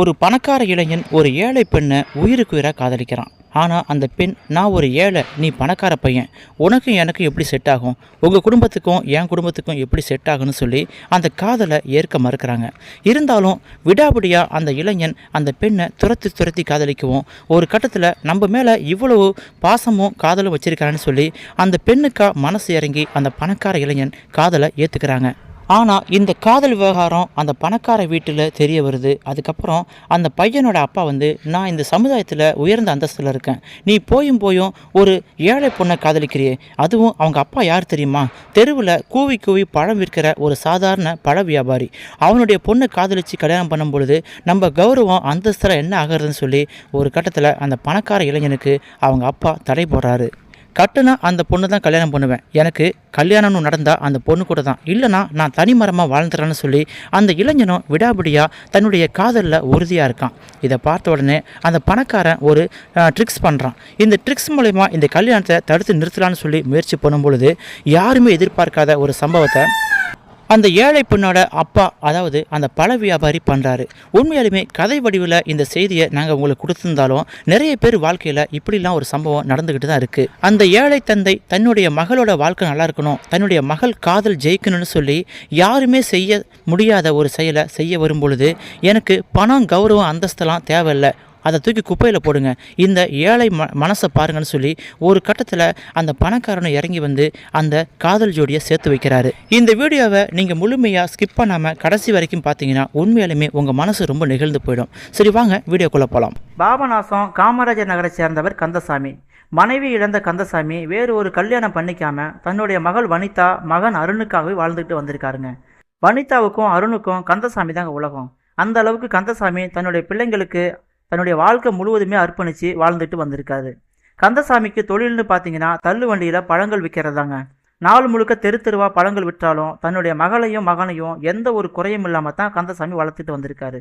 ஒரு பணக்கார இளைஞன் ஒரு ஏழை பெண்ணை உயிருக்கு உயிராக காதலிக்கிறான். ஆனால் அந்த பெண் நான் ஒரு ஏழை நீ பணக்கார பையன். உனக்கும் எனக்கும் எப்படி செட் ஆகும்? உங்கள் குடும்பத்துக்கும் என் குடும்பத்துக்கும் எப்படி செட் ஆகும்னு சொல்லி அந்த காதலை ஏற்க மறுக்கிறாங்க. இருந்தாலும் விடாபிடியாக அந்த இளைஞன் அந்த பெண்ணை துரத்தி துரத்தி காதலிக்கவும் ஒரு கட்டத்தில் நம்ம மேலே இவ்வளவு பாசமும் காதலும் வச்சிருக்கான்னு சொல்லி அந்த பெண்ணுக்கா மனசு இறங்கி அந்த பணக்கார இளைஞன் காதலை ஏற்றுக்கிறாங்க ஆனால் இந்த காதல் விவகாரம் அந்த பணக்கார வீட்டில் தெரிய வருது. அதுக்கப்புறம் அந்த பையனோட அப்பா வந்து நான் இந்த சமுதாயத்தில் உயர்ந்த அந்தஸ்தில் இருக்கேன். நீ போயும் போயும் ஒரு ஏழை பொண்ணை காதலிக்கிறியே. அதுவும் அவங்க அப்பா யார் தெரியுமா? தெருவில் கூவி கூவி பழம் விற்கிற ஒரு சாதாரண பழ வியாபாரி. அவனுடைய பொண்ணை காதலித்து கல்யாணம் பண்ணும் பொழுது நம்ம கௌரவம் அந்தஸ்தில் என்ன ஆகிறதுன்னு சொல்லி ஒரு கட்டத்தில் அந்த பணக்கார இளைஞனுக்கு அவங்க அப்பா தடை போடுறாரு. கட்டுனா அந்த பொண்ணு தான் கல்யாணம் பண்ணுவேன். எனக்கு கல்யாணம்னு நடந்தால் அந்த பொண்ணு கூட தான் இல்லைனா நான் தனிமரமாக வாழ்ந்துறேன்னு சொல்லி அந்த இளைஞனும் விடாபிடியாக தன்னுடைய காதலில் உறுதியாக இருக்கான். இதை பார்த்த உடனே அந்த பணக்காரன் ஒரு ட்ரிக்ஸ் பண்ணுறான் இந்த ட்ரிக்ஸ் மூலயமா இந்த கல்யாணத்தை தடுத்து நிறுத்தலான்னு சொல்லி முயற்சி பண்ணும் பொழுது யாருமே எதிர்பார்க்காத ஒரு சம்பவத்தை அந்த ஏழை பெண்ணோட அப்பா அதாவது அந்த பழ வியாபாரி பண்ணுறாரு உண்மையாலுமே கதை வடிவில் இந்த செய்தியை நாங்கள் உங்களுக்கு கொடுத்துருந்தாலும் நிறைய பேர் வாழ்க்கையில் இப்படிலாம் ஒரு சம்பவம் நடந்துக்கிட்டு தான் இருக்குது அந்த ஏழை தந்தை தன்னுடைய மகளோட வாழ்க்கை நல்லா இருக்கணும் தன்னுடைய மகள் காதல் ஜெயிக்கணும்னு சொல்லி யாருமே செய்ய முடியாத ஒரு செயலை செய்ய வரும் பொழுது எனக்கு பணம் கௌரவம் அந்தஸ்தெல்லாம் தேவையில்லை. அதை தூக்கி குப்பையில் போடுங்க. இந்த ஏழை ம மனசை பாருங்கன்னு சொல்லி ஒரு கட்டத்தில் அந்த பணக்காரனை இறங்கி வந்து அந்த காதல் ஜோடியை சேர்த்து வைக்கிறாரு. இந்த வீடியோவை நீங்கள் முழுமையாக ஸ்கிப் பண்ணாமல் கடைசி வரைக்கும் பார்த்தீங்கன்னா உண்மையாலுமே உங்கள் மனசு ரொம்ப நெகிழ்ந்து போயிடும். சரி வாங்க வீடியோக்குள்ளே போகலாம் பாபநாசம் காமராஜர் நகரை சேர்ந்தவர் கந்தசாமி. மனைவி இழந்த கந்தசாமி வேறு ஒரு கல்யாணம் பண்ணிக்காம தன்னுடைய மகள் வனிதா மகன் அருணுக்காகவே வாழ்ந்துக்கிட்டு வந்திருக்காருங்க. வனிதாவுக்கும் அருணுக்கும் கந்தசாமி தாங்க உலகம். அந்த அளவுக்கு கந்தசாமி தன்னுடைய பிள்ளைங்களுக்கு தன்னுடைய வாழ்க்கை முழுவதுமே அர்ப்பணித்து வாழ்ந்துட்டு வந்திருக்காரு. கந்தசாமிக்கு தொழில்னு பார்த்தீங்கன்னா தள்ளு வண்டியில் பழங்கள் விற்கிறதாங்க நாள் முழுக்க தெரு தெருவாக பழங்கள் விற்றாலும் தன்னுடைய மகளையும் மகனையும் எந்த ஒரு குறையும் இல்லாமல் தான் கந்தசாமி வளர்த்துட்டு வந்திருக்காரு.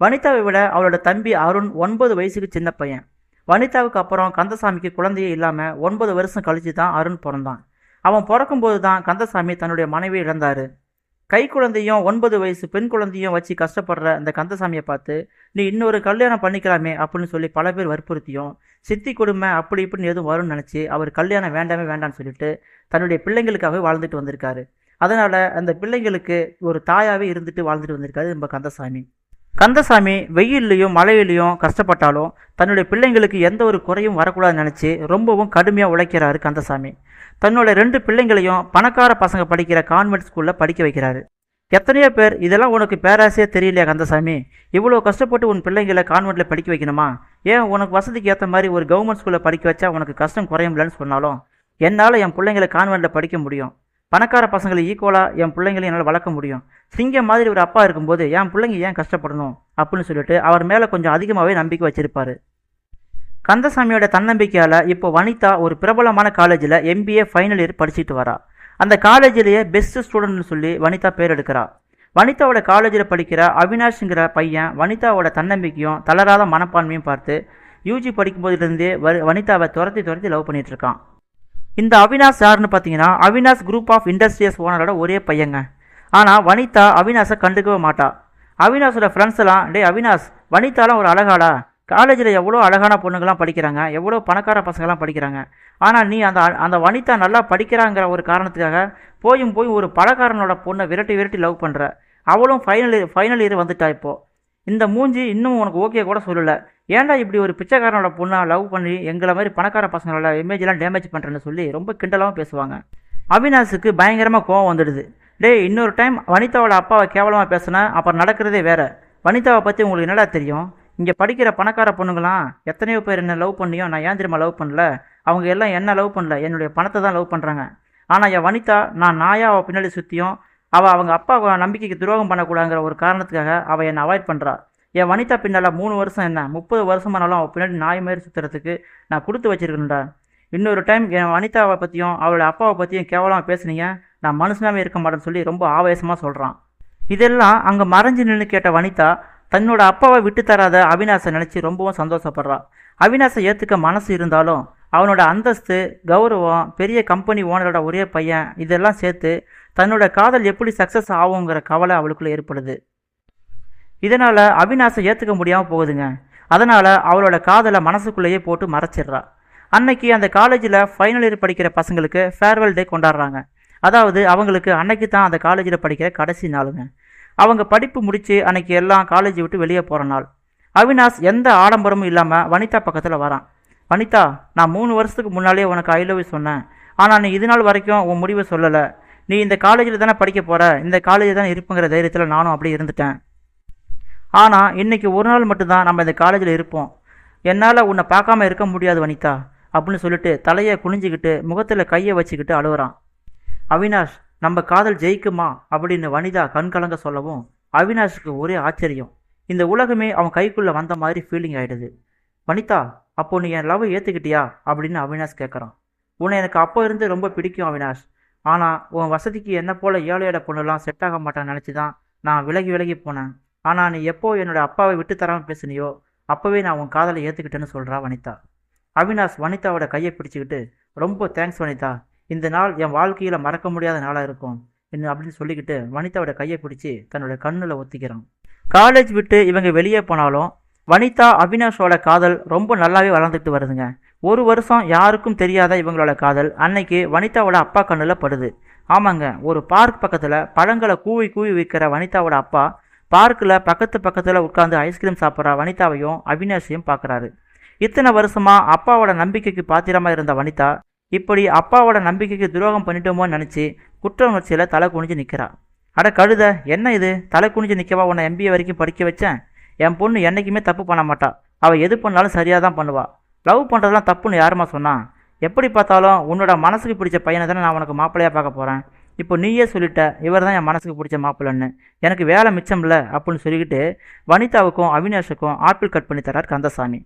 வனிதாவை விட அவரோட தம்பி அருண் ஒன்பது வயசுக்கு சின்ன பையன். வனிதாவுக்கு அப்புறம் கந்தசாமிக்கு குழந்தையே இல்லாமல் ஒன்பது வருஷம் கழித்து தான் அருண் பிறந்தான். அவன் பிறக்கும்போது தான் கந்தசாமி தன்னுடைய மனைவியை இழந்தாரு. கை குழந்தையும் ஒன்பது வயசு பெண் குழந்தையும் வச்சு கஷ்டப்படுற அந்த கந்தசாமியை பார்த்து நீ இன்னொரு கல்யாணம் பண்ணிக்கலாமே அப்படின்னு சொல்லி பல பேர் வற்புறுத்தியும் சித்தி கொடுமை அப்படி இப்படின்னு எதுவும் வரும்னு நினச்சி அவர் கல்யாணம் வேண்டாமே வேண்டாம்னு சொல்லிட்டு தன்னுடைய பிள்ளைங்களுக்காகவே வாழ்ந்துட்டு வந்திருக்காரு. அதனால் அந்த பிள்ளைங்களுக்கு ஒரு தாயாகவே இருந்துட்டு வாழ்ந்துட்டு வந்திருக்காரு நம்ம கந்தசாமி. கந்தசாமி வெயில்லையும் மழையிலையும் கஷ்டப்பட்டாலும் தன்னுடைய பிள்ளைங்களுக்கு எந்த ஒரு குறையும் வரக்கூடாதுன்னு நினச்சி ரொம்பவும் கடுமையாக உழைக்கிறாரு கந்தசாமி. தன்னோட ரெண்டு பிள்ளைங்களையும் பணக்கார பசங்க படிக்கிற கான்வென்ட் ஸ்கூலில் படிக்க வைக்கிறாரு. எத்தனையோ பேர் இதெல்லாம் உனக்கு பேராசையே தெரியலையா கந்தசாமி? இவ்வளோ கஷ்டப்பட்டு உன் பிள்ளைங்களை கான்வெண்ட்டில் படிக்க வைக்கணுமா? ஏன் உனக்கு வசதிக்கு ஏற்ற மாதிரி ஒரு கவர்மெண்ட் ஸ்கூலில் படிக்க வச்சா உனக்கு கஷ்டம் குறையும்லன்னு சொன்னாலும் என்னால் என் பிள்ளைங்களை கான்வெண்ட்டில் படிக்க முடியும். பணக்கார பசங்களை ஈக்குவலாக என் பிள்ளைங்களையும் என்னால் வளர்க்க முடியும். சிங்கம் மாதிரி ஒரு அப்பா இருக்கும்போது என் பிள்ளைங்க ஏன் கஷ்டப்படணும்? அப்படின்னு சொல்லிட்டு அவர் மேலே கொஞ்சம் அதிகமாகவே நம்பிக்கை வச்சிருப்பாரு. கந்தசாமியோட தன்னம்பிக்கையால் இப்போ வனிதா ஒரு பிரபலமான காலேஜில் எம்பிஏ ஃபைனல் இயர் படிச்சுட்டு வரா. அந்த காலேஜிலேயே பெஸ்ட் ஸ்டூடெண்ட்னு சொல்லி வனிதா பேர் எடுக்கிறா. வனிதாவோட காலேஜில் படிக்கிற அவினாஷ்ங்கிற பையன் வனிதாவோட தன்னம்பிக்கையும் தளராத மனப்பான்மையும் பார்த்து யூஜி படிக்கும்போதுலேருந்தே வ வனிதாவை துரத்தி துரத்தி லவ் பண்ணிகிட்ருக்கான் இருக்கான். இந்த அவினாஷ் யாருன்னு பார்த்தீங்கன்னா அவினாஷ் குரூப் ஆஃப் இண்டஸ்ட்ரியஸ் ஓனரோட ஒரே பையங்க. ஆனால் வனிதா அவினாஷை கண்டுக்கவே மாட்டா. அவினாஷோட ஃப்ரெண்ட்ஸ் எல்லாம் டே அவினாஷ் வனிதாலாம் ஒரு அழகாடா. காலேஜில் எவ்வளோ அழகான பொண்ணுங்கள்லாம் படிக்கிறாங்க. எவ்வளோ பணக்கார பசங்கள்லாம் படிக்கிறாங்க. ஆனால் நீ அந்த அந்த வனிதா நல்லா படிக்கிறாங்கிற ஒரு காரணத்துக்காக போயும் போய் ஒரு பணக்காரனோட பொண்ணை விரட்டி விரட்டி லவ் பண்ணுற அவளும் ஃபைனல் இயர் ஃபைனல் இயர் வந்துட்டா இப்போது இந்த மூஞ்சி இன்னும் உனக்கு ஓகே கூட சொல்லலை. ஏன்டா இப்படி ஒரு பிச்சைக்காரனோட பொண்ணை லவ் பண்ணி எங்களை மாதிரி பணக்கார பசங்களோட இமேஜெலாம் டேமேஜ் பண்ணுறேன்னு சொல்லி ரொம்ப கிண்டலாகவும் பேசுவாங்க. அவினாஷுக்கு பயங்கரமாக கோவம் வந்துடுது. டேய் இன்னொரு டைம் வனிதாவோட அப்பாவை கேவலமாக பேசுனா அப்புறம் நடக்கிறதே வேற. வனிதாவை பற்றி உங்களுக்கு என்னடா தெரியும்? இங்கே படிக்கிற பணக்கார பொண்ணுங்களாம் எத்தனையோ பேர் என்ன லவ் பண்ணியும் நான் ஏன் தெரியுமா லவ் பண்ணல? அவங்க எல்லாம் என்ன லவ் பண்ணல? என்னுடைய பணத்தை தான் லவ் பண்ணுறாங்க ஆனால் என் வனிதா நான் நாயா அவள் பின்னாடி சுற்றியும் அவள் அவங்க அப்பா நம்பிக்கைக்கு துரோகம் பண்ணக்கூடாங்கிற ஒரு காரணத்துக்காக அவள் என்னை அவாய்ட் பண்ணுறா என் வனிதா பின்னால் மூணு வருஷம் என்ன? முப்பது வருஷமானாலும் அவள் பின்னாடி நாய் மாதிரி சுற்றுறதுக்கு நான் கொடுத்து வச்சிருக்கேன்டா இன்னொரு டைம் என் வனிதாவை பற்றியும் அவளோட அப்பாவை பற்றியும் கேவலமாக பேசுனீங்க. நான் மனுஷனாவே இருக்க மாட்டேன்னு சொல்லி ரொம்ப ஆவேசமாக சொல்கிறான் இதெல்லாம் அங்கே மறைஞ்சு நின்று கேட்ட வனிதா தன்னோட அப்பாவை விட்டு தராத அவினாசை நினச்சி ரொம்பவும் சந்தோஷப்படுறா. அவினாசை ஏற்றுக்க மனசு இருந்தாலும் அவனோட அந்தஸ்து கௌரவம் பெரிய கம்பெனி ஓனரோட ஒரே பையன் இதெல்லாம் சேர்த்து தன்னோட காதல் எப்படி சக்ஸஸ் ஆகுங்கிற கவலை அவளுக்குள்ளே ஏற்படுது. இதனால் அவினாஷை ஏற்றுக்க முடியாமல் போகுதுங்க. அதனால் அவளோட காதலை மனசுக்குள்ளேயே போட்டு மறைச்சிடுறா. அன்னைக்கு அந்த காலேஜில் ஃபைனல் இயர் படிக்கிற பசங்களுக்கு ஃபேர்வெல் டே கொண்டாடுறாங்க. அதாவது அவங்களுக்கு அன்னைக்கு தான் அந்த காலேஜில் படிக்கிற கடைசி நாளுங்க. அவங்க படிப்பு முடித்து அன்னைக்கு எல்லாம் காலேஜ் விட்டு வெளியே போகிற நாள். அவினாஷ் எந்த ஆடம்பரமும் இல்லாமல் வனிதா பக்கத்தில் வரான். வனிதா நான் மூணு வருஷத்துக்கு முன்னாலே உனக்கு ஐ லவ் சொன்னேன். ஆனால் நீ இது நாள் வரைக்கும் உன் முடிவை சொல்லலை. நீ இந்த காலேஜில் தானே படிக்க போகிற இந்த காலேஜில் தானே இருப்புங்கிற தைரியத்தில் நானும் அப்படி இருந்துட்டேன். ஆனால் இன்னைக்கு ஒரு நாள் மட்டும்தான் நம்ம இந்த காலேஜில் இருப்போம். என்னால் உன்னை பார்க்காம இருக்க முடியாது வனிதா அப்படின்னு சொல்லிட்டு தலையை குனிஞ்சிக்கிட்டு முகத்தில் கையை வச்சுக்கிட்டு அழுகுறான். அவினாஷ் நம்ம காதல் ஜெயிக்குமா? அப்படின்னு வனிதா கண் கலங்க சொல்லவும் அவினாஷுக்கு ஒரே ஆச்சரியம். இந்த உலகமே அவன் கைக்குள்ளே வந்த மாதிரி ஃபீலிங் ஆகிடுது வனிதா அப்போ நீ என் லவ் ஏற்றுக்கிட்டியா அப்படின்னு அவினாஷ் கேட்குறான் உன்னை எனக்கு அப்போ இருந்து ரொம்ப பிடிக்கும் அவினாஷ். ஆனால் உன் வசதிக்கு என்ன போல் ஏழையோட பொண்ணுலாம் செட் ஆக மாட்டான்னு நினச்சி தான் நான் விலகி விலகி போனேன். ஆனால் நீ எப்போ என்னோட அப்பாவை விட்டு தராமல் பேசுனியோ அப்போவே நான் உன் காதலை ஏற்றுக்கிட்டேன்னு சொல்கிறா வனிதா. அவினாஷ் வனிதாவோட கையை பிடிச்சிக்கிட்டு ரொம்ப தேங்க்ஸ் வனிதா. இந்த நாள் என் வாழ்க்கையில் மறக்க முடியாத நாளாக இருக்கும். என்ன அப்படின்னு சொல்லிக்கிட்டு வனிதாவோட கையை பிடிச்சி தன்னோட கண்ணில் ஒத்திக்கிறான். காலேஜ் விட்டு இவங்க வெளியே போனாலும் வனிதா அவினாஷோட காதல் ரொம்ப நல்லாவே வளர்ந்துட்டு வருதுங்க. ஒரு வருஷம் யாருக்கும் தெரியாத இவங்களோட காதல் அன்னைக்கு வனிதாவோட அப்பா கண்ணில் படுது. ஆமாங்க ஒரு பார்க் பக்கத்தில் பழங்களை கூவி கூவி விற்கிற வனிதாவோட அப்பா பார்க்கில் பக்கத்து பக்கத்தில் உட்காந்து ஐஸ்கிரீம் சாப்பிட்ற வனிதாவையும் அவினாஷையும் பார்க்குறாரு. இத்தனை வருஷமாக அப்பாவோட நம்பிக்கைக்கு பாத்திரமாக இருந்த வனிதா இப்படி அப்பாவோட நம்பிக்கைக்கு துரோகம் பண்ணிட்டோமோன்னு நினச்சி குற்ற உணர்ச்சியில் தலை குனிஞ்சு நிற்கிறா அட கழுத என்ன இது? தலை குனிஞ்சு நிற்கவா உன்னை எம்பிஏ வரைக்கும் படிக்க வச்சேன். என் பொண்ணு என்றைக்குமே தப்பு பண்ண மாட்டா. அவள் எது பண்ணாலும் சரியாக தான் பண்ணுவாள் லவ் பண்ணுறதுலாம் தப்புன்னு யாருமா சொன்னான் எப்படி பார்த்தாலும் உன்னோட மனசுக்கு பிடிச்ச பையனை தானே நான் உனக்கு மாப்பிள்ளையாக பார்க்க போகிறேன் இப்போ நீயே சொல்லிட்ட இவர் தான் என் மனசுக்கு பிடிச்ச மாப்பிள்ளன்னு. எனக்கு வேலை மிச்சம் இல்லை அப்படின்னு சொல்லிக்கிட்டு வனிதாவுக்கும் அவினாஷுக்கும் ஆப்பிள் கட் பண்ணி தரார் கந்தசாமி.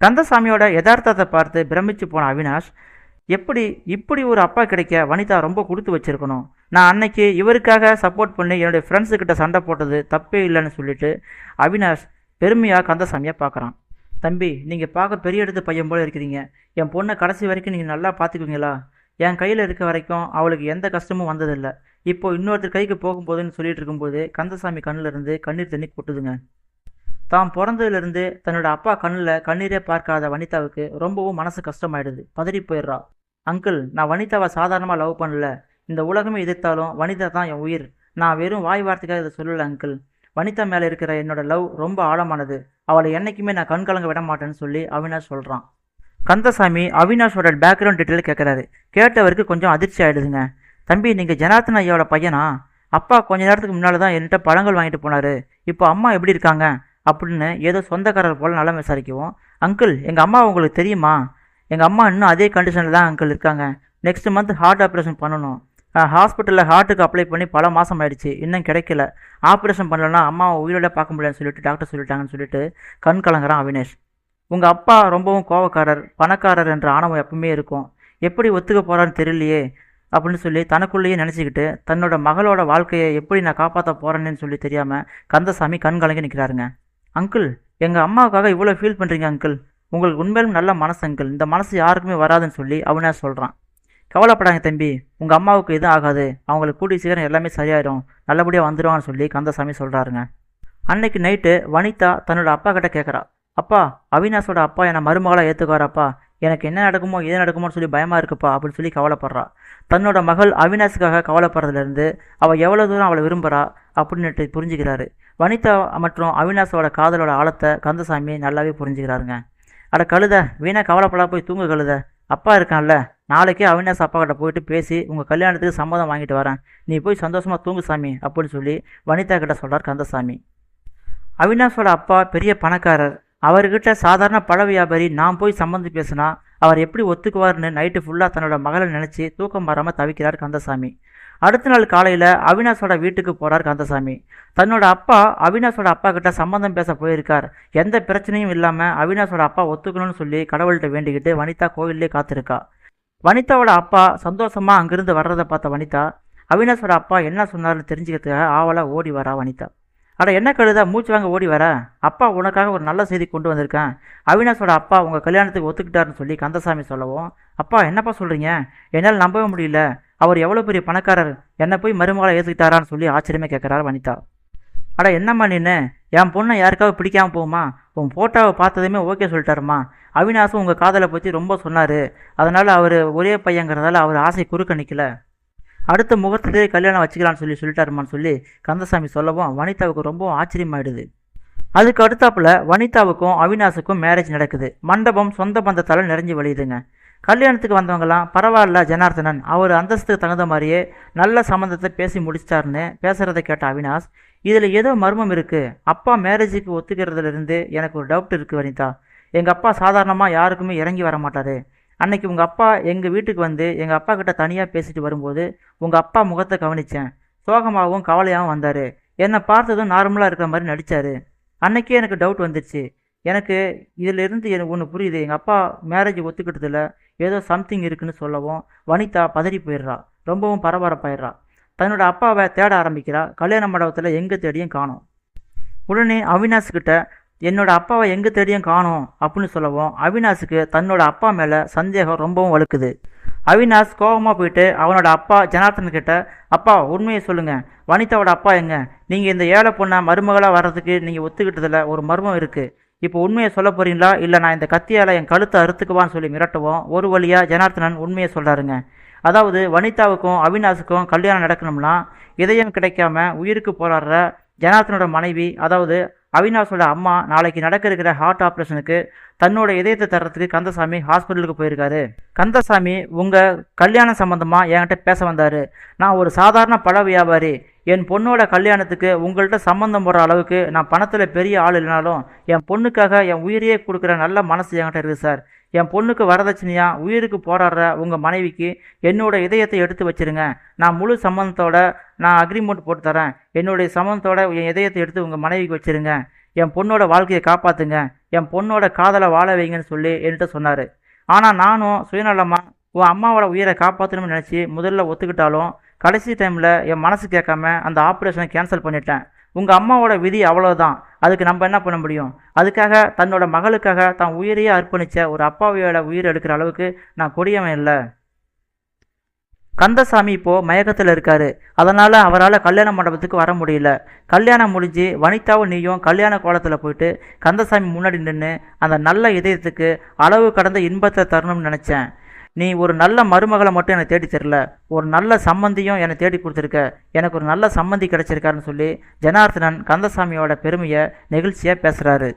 கந்தசாமியோட யதார்த்தத்தை பார்த்து பிரமிச்சு போன அவினாஷ் எப்படி இப்படி ஒரு அப்பா கிடைக்க வனிதா ரொம்ப கொடுத்து வச்சிருக்கணும்? நான் அன்னைக்கு இவருக்காக சப்போர்ட் பண்ணி என்னுடைய ஃப்ரெண்ட்ஸுக்கிட்ட சண்டை போட்டது தப்பே இல்லைன்னு சொல்லிட்டு அவினாஷ் பெருமையாக கந்தசாமியை பார்க்குறான். தம்பி நீங்கள் பார்க்க பெரிய இடத்து பையன் போல இருக்கிறீங்க. என் பொண்ணை கடைசி வரைக்கும் நீங்கள் நல்லா பார்த்துக்குவீங்களா? என் கையில் இருக்க வரைக்கும் அவளுக்கு எந்த கஷ்டமும் வந்ததில்லை. இப்போ இன்னொருத்தர் கைக்கு போகும்போதுன்னு சொல்லிட்டு இருக்கும்போது கந்தசாமி கண்ணிலிருந்து கண்ணீர் தண்ணி கொட்டுதுங்க. தாம் பிறந்ததுலேருந்து தன்னோட அப்பா கண்ணில் கண்ணீரே பார்க்காத வனிதாவுக்கு ரொம்பவும் மனசு கஷ்டமாயிடுது. பதறி போயிடுறா. அங்கிள் நான் வனிதாவை சாதாரணமாக லவ் பண்ணல. இந்த உலகமே எதிர்த்தாலும் வனிதா தான் என் உயிர். நான் வெறும் வாய் வார்த்தைக்காக இதை சொல்லலை அங்கிள். வனிதா மேலே இருக்கிற என்னோட லவ் ரொம்ப ஆழமானது. அவளை என்னைக்குமே நான் கண் கலங்க விட மாட்டேன்னு சொல்லி அவினாஷ் சொல்கிறான் கந்தசாமி அவினாஷோட பேக்ரவுண்ட் டீட்டெயில் கேட்குறாரு கேட்டவருக்கு கொஞ்சம் அதிர்ச்சி ஆயிடுதுங்க. தம்பி நீங்கள் ஜனார்த்தன் ஐயாவோட பையனா? அப்பா கொஞ்ச நேரத்துக்கு முன்னால் தான் என்கிட்ட பழங்கள் வாங்கிட்டு போனார். இப்போ அம்மா எப்படி இருக்காங்க? அப்படின்னு ஏதோ சொந்தக்காரர் போல் நல்லா விசாரிக்குவோம். அங்கிள் எங்கள் அம்மா உங்களுக்கு தெரியுமா? எங்கள் அம்மா இன்னும் அதே கண்டிஷனில் தான் அங்கிள் இருக்காங்க. நெக்ஸ்ட் மந்த் ஹார்ட் ஆப்ரேஷன் பண்ணணும். ஹாஸ்பிட்டலில் ஹார்ட்டுக்கு அப்ளை பண்ணி பல மாதம் ஆயிடுச்சு. இன்னும் கிடைக்கல. ஆப்ரேஷன் பண்ணலன்னா அம்மாவை உயிரோட பார்க்க முடியாதுன்னு சொல்லிட்டு டாக்டர் சொல்லிட்டாங்கன்னு சொல்லிட்டு கண் கலங்குறான் அவினேஷ். உங்கள் அப்பா ரொம்பவும் கோவக்காரர் பணக்காரர் என்ற ஆணவம் எப்பவுமே இருக்கும். எப்படி ஒத்துக்க போகிறான்னு தெரியலையே அப்படின்னு சொல்லி தனக்குள்ளேயே நினச்சிக்கிட்டு தன்னோட மகளோட வாழ்க்கையை எப்படி நான் காப்பாற்ற போகிறேன்னு சொல்லி தெரியாமல் கந்தசாமி கண் கலங்கி நிற்கிறாருங்க அங்கிள் எங்கள் அம்மாவுக்காக இவ்வளோ ஃபீல் பண்ணுறீங்க அங்கிள்? உங்களுக்கு உண்மையிலும் நல்ல மனசு அங்கிள். இந்த மனசு யாருக்குமே வராதுன்னு சொல்லி அவனே சொல்கிறான் கவலைப்படாங்க தம்பி. உங்கள் அம்மாவுக்கு எதுவும் ஆகாது. அவங்களுக்கு கூடிய சீக்கிரம் எல்லாமே சரியாயிடும் நல்லபடியாக வந்துடுவான்னு சொல்லி கந்தசாமி சொல்கிறாருங்க அன்னைக்கு நைட்டு வனிதா தன்னோட அப்பா கிட்ட கேட்குறா அப்பா அவினாஷோட அப்பா என்னை மருமகளாக ஏற்றுக்காரப்பா எனக்கு என்ன நடக்குமோ எது நடக்குமோன்னு சொல்லி பயமாக இருக்குப்பா அப்படின்னு சொல்லி கவலைப்படுறா. தன்னோட மகள் அவினாஷுக்காக கவலைப்படுறதுலேருந்து அவள் எவ்வளோ தூரம் அவளை விரும்புகிறா அப்படின்னுட்டு புரிஞ்சுக்கிறாரு. வனிதா மற்றும் அவினாஷோட காதலோட ஆழத்தை கந்தசாமி நல்லாவே புரிஞ்சுக்கிறாருங்க. அட கழுத வீணா கவலைப்படா போய் தூங்க கழுத. அப்பா இருக்கான்ல நாளைக்கே அவினாஷ் அப்பா கிட்ட போயிட்டு பேசி உங்கள் கல்யாணத்துக்கு சம்மதம் வாங்கிட்டு வரேன். நீ போய் சந்தோஷமாக தூங்கு சாமி அப்படின்னு சொல்லி வனிதா கிட்ட சொல்கிறார் கந்தசாமி. அவினாஷோட அப்பா பெரிய பணக்காரர். அவர்கிட்ட சாதாரண பழ வியாபாரி நான் போய் சம்மந்து பேசினா அவர் எப்படி ஒத்துக்குவார்னு நைட்டு ஃபுல்லாக தன்னோட மகளை நினச்சி தூக்கம் வராமல் தவிக்கிறார் கந்தசாமி. அடுத்த நாள் காலையில் அவினாஷோட வீட்டுக்கு போகிறார் கந்தசாமி. தன்னோட அப்பா அவினாஷோட அப்பா கிட்ட சம்மந்தம் பேச போயிருக்கார். எந்த பிரச்சனையும் இல்லாமல் அவினாஷோட அப்பா ஒத்துக்கணும்னு சொல்லி கடவுள்கிட்ட வேண்டிக்கிட்டு வனிதா கோவிலே காத்திருக்கா. வனிதாவோட அப்பா சந்தோஷமாக அங்கிருந்து வர்றதை பார்த்த வனிதா அவினாஷோட அப்பா என்ன சொன்னார்னு தெரிஞ்சுக்கிறதுக்காக ஆவலாக ஓடி வரா வனிதா. அட என்ன கழுதா? மூச்சு வாங்க ஓடி வர. அப்பா உனக்காக ஒரு நல்ல செய்தி கொண்டு வந்திருக்கேன். அவினாஷோட அப்பா உங்கள் கல்யாணத்துக்கு ஒத்துக்கிட்டாருன்னு சொல்லி கந்தசாமி சொல்லவும் அப்பா என்னப்பா சொல்கிறீங்க என்னால் நம்பவே முடியல. அவர் எவ்வளோ பெரிய பணக்காரர். என்னை போய் மருமகளை ஏற்றுக்கிட்டாரான்னு சொல்லி ஆச்சரியமே கேட்குறாரு வனிதா. அட என்னம்மா நின்று என் பொண்ணை யாருக்காவது பிடிக்காம போகுமா? உன் ஃபோட்டோவை பார்த்ததுமே ஓகே சொல்லிட்டாருமா. அவினாஷும் உங்கள் காதலை பற்றி ரொம்ப சொன்னார். அதனால் அவர் ஒரே பையங்கிறதால அவர் ஆசை குறுக்க நிற்கலை அடுத்த முகூர்த்தத்திலே கல்யாணம் வச்சுக்கலாம்னு சொல்லி சொல்லிட்டாருமான்னு சொல்லி கந்தசாமி சொல்லவும் வனிதாவுக்கு ரொம்ப ஆச்சரியமாயிடுது. அதுக்கு அடுத்தாப்புல வனிதாவுக்கும் அவினாஷுக்கும் மேரேஜ் நடக்குது. மண்டபம் சொந்த பந்தத்தால் நிறைஞ்சு வழியுதுங்க. கல்யாணத்துக்கு வந்தவங்கலாம் பரவாயில்ல ஜனார்தனன் அவர் அந்தஸ்துக்கு தகுந்த மாதிரியே நல்ல சம்மந்தத்தை பேசி முடிச்சிட்டாருன்னு பேசுகிறத கேட்ட அவினாஷ் இதில் ஏதோ மர்மம் இருக்குது அப்பா மேரேஜுக்கு ஒத்துக்கிறதுலேருந்து எனக்கு ஒரு டவுட் இருக்குது வனிதா. எங்கள் அப்பா சாதாரணமாக யாருக்குமே இறங்கி வர மாட்டார். அன்னைக்கு உங்கள் அப்பா எங்கள் வீட்டுக்கு வந்து எங்கள் அப்பா கிட்ட தனியாக பேசிட்டு வரும்போது உங்கள் அப்பா முகத்தை கவனித்தேன் சோகமாகவும் கவலையாகவும் வந்தார். என்னை பார்த்ததும் நார்மலாக இருக்கிற மாதிரி நடித்தார் அன்னைக்கே எனக்கு டவுட் வந்துடுச்சு எனக்கு இதிலிருந்து எனக்கு ஒன்று புரியுது. எங்கள் அப்பா மேரேஜ் ஒத்துக்கிட்டதில் ஏதோ சம்திங் இருக்குன்னு சொல்லவும் வனிதா பதறி போயிடுறா. ரொம்பவும் பரபரப்பாயிடுறா. தன்னோட அப்பாவை தேட ஆரம்பிக்கிறா. கல்யாண மண்டபத்தில் எங்கே தேடியும் காணோம். உடனே அவினாஷ்கிட்ட என்னோட அப்பாவை எங்கே தேடியும் காணோம் அப்படின்னு சொல்லவும் அவினாஷுக்கு தன்னோட அப்பா மேலே சந்தேகம் ரொம்பவும் வலுக்குது அவினாஷ் கோபமாக போயிட்டு அவனோட அப்பா ஜனார்த்தன் கிட்ட அப்பா உண்மையை சொல்லுங்கள் வனிதாவோட அப்பா எங்க? நீங்கள் இந்த ஏழை பொண்ணை மருமகளாக வர்றதுக்கு நீங்கள் ஒத்துக்கிட்டதில் ஒரு மர்மம் இருக்குது இப்போ உண்மையை சொல்ல போறீங்களா? இல்லை நான் இந்த கத்தியால் என் கழுத்தை அறுத்துக்குவான்னு சொல்லி மிரட்டுவோம் ஒரு வழியாக ஜனார்த்தனன் உண்மையை சொல்கிறாருங்க அதாவது வனிதாவுக்கும் அவினாஷுக்கும் கல்யாணம் நடக்கணும்னா இதயம் கிடைக்காம உயிருக்கு போராடுற ஜனார்த்தனோட மனைவி அதாவது அவினாஷோட அம்மா நாளைக்கு நடக்க இருக்கிற ஹார்ட் ஆப்ரேஷனுக்கு தன்னோட இதயத்தை தர்றதுக்கு கந்தசாமி ஹாஸ்பிட்டலுக்கு போயிருக்காரு. கந்தசாமி உங்கள் கல்யாணம் சம்மந்தமாக என்கிட்ட பேச வந்தார். நான் ஒரு சாதாரண பழ வியாபாரி. என் பொண்ணோட கல்யாணத்துக்கு உங்கள்கிட்ட சம்மந்தம் போடுற அளவுக்கு நான் பணத்தில் பெரிய ஆள் இல்லைனாலும் என் பொண்ணுக்காக என் உயிரையே கொடுக்குற நல்ல மனசு என்கிட்ட இருக்குது சார். என் பொண்ணுக்கு வரதட்சணையா உயிருக்கு போராடுற உங்கள் மனைவிக்கு என்னோட இதயத்தை எடுத்து வச்சிருங்க. நான் முழு சம்மந்தத்தோட நான் அக்ரிமெண்ட் போட்டு தரேன். என்னுடைய சம்மந்தத்தோட என் இதயத்தை எடுத்து உங்கள் மனைவிக்கு வச்சிருங்க. என் பொண்ணோட வாழ்க்கையை காப்பாற்றுங்க என் பொண்ணோட காதலை வாழ வைங்கன்னு சொல்லி என்கிட்ட சொன்னார். ஆனால் நானும் சுயநலமாக உன் அம்மாவோட உயிரை காப்பாற்றணும்னு நினச்சி முதல்ல ஒத்துக்கிட்டாலும் கடைசி டைமில் என் மனசு கேட்காம அந்த ஆப்ரேஷனை கேன்சல் பண்ணிட்டேன். உங்கள் அம்மாவோட விதி அவ்வளோதான் அதுக்கு நம்ம என்ன பண்ண முடியும்? அதுக்காக தன்னோட மகளுக்காக தான் உயிரையே அர்ப்பணித்த ஒரு அப்பாவியோட உயிர் எடுக்கிற அளவுக்கு நான் கொடியவன் இல்லை. கந்தசாமி இப்போது மயக்கத்தில் இருக்காரு. அதனால் அவரால் கல்யாண மண்டபத்துக்கு வர முடியல. கல்யாணம் முடிஞ்சு வனிதாவும் நீயும் கல்யாண கோலத்தில் போயிட்டு கந்தசாமி முன்னாடி நின்று அந்த நல்ல இதயத்துக்கு அளவு கடந்த இன்பத்தை தரணும்னு நினச்சேன். நீ ஒரு நல்ல மருமகளை மட்டும் எனக்கு தேடி தரல. ஒரு நல்ல சம்மந்தியும் எனக்கு தேடி கொடுத்துருக்க. எனக்கு ஒரு நல்ல சம்மந்தி கிடைச்சிருக்காருன்னு சொல்லி ஜனார்த்தனன் கந்தசாமியோட பெருமையை நெகிழ்ச்சியாக பேசுகிறாரு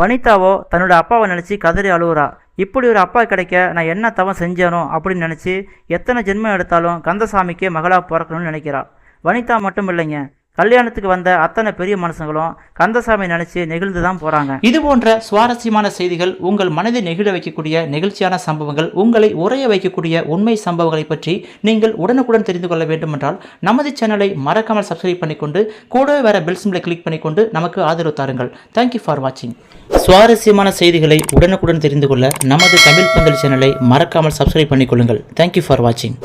வனிதாவோ தன்னோட அப்பாவை நினச்சி கதறி அழுவுறா. இப்படி ஒரு அப்பா கிடைக்க நான் என்ன தவம் செஞ்சேனோ அப்படின்னு நினச்சி எத்தனை ஜென்மம் எடுத்தாலும் கந்தசாமிக்கு மகளாக பிறக்கணும்னு நினைக்கிறா. வனிதா மட்டும் இல்லைங்க. கல்யாணத்துக்கு வந்த அத்தனை பெரிய மனுஷங்களும் கந்தசாமி நினைச்சு நெகிழ்ந்து தான் போறாங்க. இது போன்ற சுவாரஸ்யமான செய்திகள் உங்கள் மனதை நெகிழ வைக்கக்கூடிய நெகிழ்ச்சியான சம்பவங்கள் உங்களை உரைய வைக்கக்கூடிய உண்மை சம்பவங்களை பற்றி நீங்கள் உடனுக்குடன் தெரிந்து கொள்ள வேண்டுமென்றால் நமது சேனலை மறக்காமல் சப்ஸ்கிரைப் பண்ணிக்கொண்டு கூடவே வர பெல் சிம்பிளை கிளிக் பண்ணிக்கொண்டு நமக்கு ஆதரவு தாருங்கள். தேங்க்யூ ஃபார் வாட்சிங் சுவாரஸ்யமான செய்திகளை உடனுக்குடன் தெரிந்து கொள்ள நமது தமிழ் பந்தல் சேனலை மறக்காமல் சப்ஸ்கிரைப் பண்ணிக்கொள்ளுங்கள். தேங்க்யூ ஃபார் வாட்சிங்